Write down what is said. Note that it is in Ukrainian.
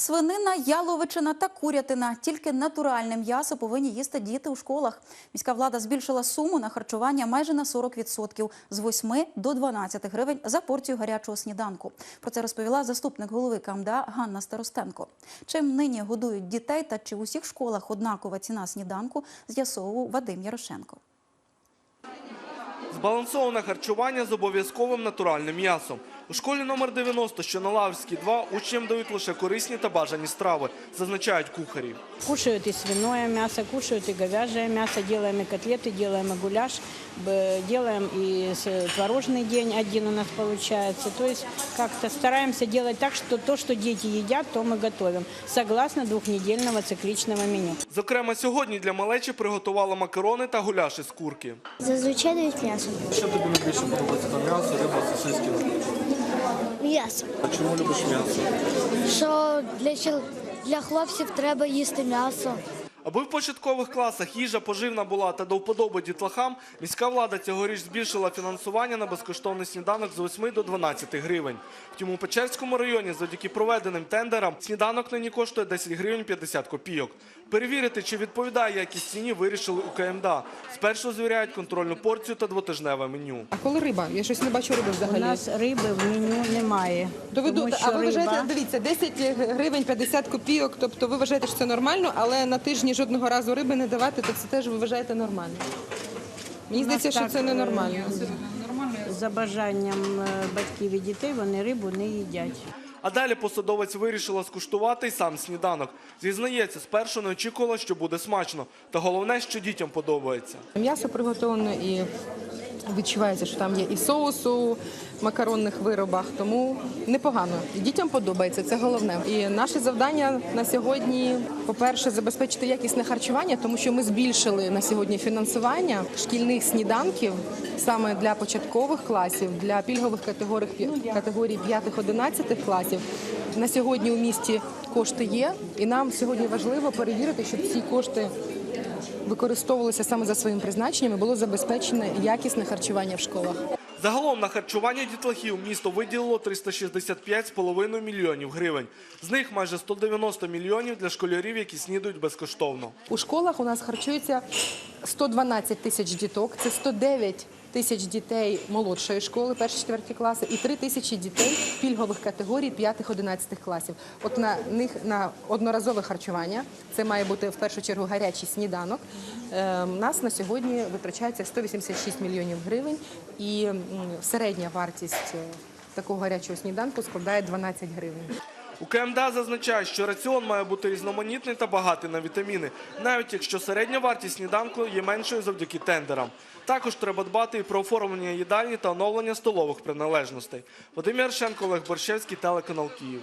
Свинина, яловичина та курятина. Тільки натуральне м'ясо повинні їсти діти у школах. Міська влада збільшила суму на харчування майже на 40% – з 8 до 12 гривень за порцію гарячого сніданку. Про це розповіла заступник голови КМДА Ганна Старостенко. Чим нині годують дітей та чи в усіх школах однакова ціна сніданку, з'ясовував Вадим Ярошенко. Збалансоване харчування з обов'язковим натуральним м'ясом. У школі номер 90, що на Лаврській 2, учням дають лише корисні та бажані страви, зазначають кухарі. Кушают и свиное мясо, кушают и говяжье мясо, делаем и котлеты, делаем и гуляш, б- делаем и с- творожный день один у нас получается. То есть как-то стараемся делать так, что то, что дети едят, то мы готовим, согласно двухнедельного цикличного меню. Зокрема, сьогодні для малечі приготували макарони та гуляші з курки. Зазвичай дають м'ясо. Що тобі найбільше подобається? Там м'ясо, риба, сосиски? М'ясо. А чому любиш м'ясо? Що для, для хлопців треба їсти м'ясо. Аби в початкових класах їжа поживна була та до вподоби дітлахам, міська влада цьогоріч збільшила фінансування на безкоштовний сніданок з 8 до 12 гривень. Втім, у Печерському районі завдяки проведеним тендерам сніданок нині коштує 10 гривень 50 копійок. Перевірити, чи відповідає якість ціні, вирішили у КМДА. Спершу звіряють контрольну порцію та двотижневе меню. А коли риба? Я щось не бачу риби У взагалі. нас риби в меню немає. Доведу, тому а ви вважаєте, дивіться, 10 гривень 50 копійок, тобто ви вважаєте, що це нормально, але на тижні жодного разу риби не давати, то це теж ви вважаєте нормально. Мені здається, що це ненормально. нормально За бажанням е, батьків і дітей вони рибу не їдять. А далі посадовець вирішила скуштувати й сам сніданок. Зізнається, спершу не очікувала, що буде смачно. Та головне, що дітям подобається. М'ясо приготовлено і відчувається, що там є і соус у макаронних виробах, тому непогано. Дітям подобається, це головне. І наше завдання на сьогодні, по-перше, забезпечити якісне харчування, тому що ми збільшили на сьогодні фінансування шкільних сніданків саме для початкових класів, для пільгових категорій, категорій 5-11 класів. На сьогодні у місті кошти є, і нам сьогодні важливо перевірити, щоб ці кошти використовувалися саме за своїм призначенням і було забезпечене якісне харчування в школах. Загалом на харчування дітлахів місто виділило 365,5 мільйонів гривень. З них майже 190 мільйонів для школярів, які снідують безкоштовно. У школах у нас харчується 112 тисяч діток, це 109 тисяч дітей молодшої школи, перші четверті класи, і 3 тисячі дітей пільгових категорій 5-11 класів. От на них на одноразове харчування, це має бути в першу чергу гарячий сніданок. Е, У нас на сьогодні витрачається 186 мільйонів гривень, і середня вартість е, такого гарячого сніданку складає 12 гривень. У КМДА зазначають, що раціон має бути різноманітний та багатий на вітаміни, навіть якщо середня вартість сніданку є меншою завдяки тендерам. Також треба дбати і про оформлення їдальні та оновлення столових приналежностей. Вадим Яршенко, Олег Борщевський, телеканал Київ.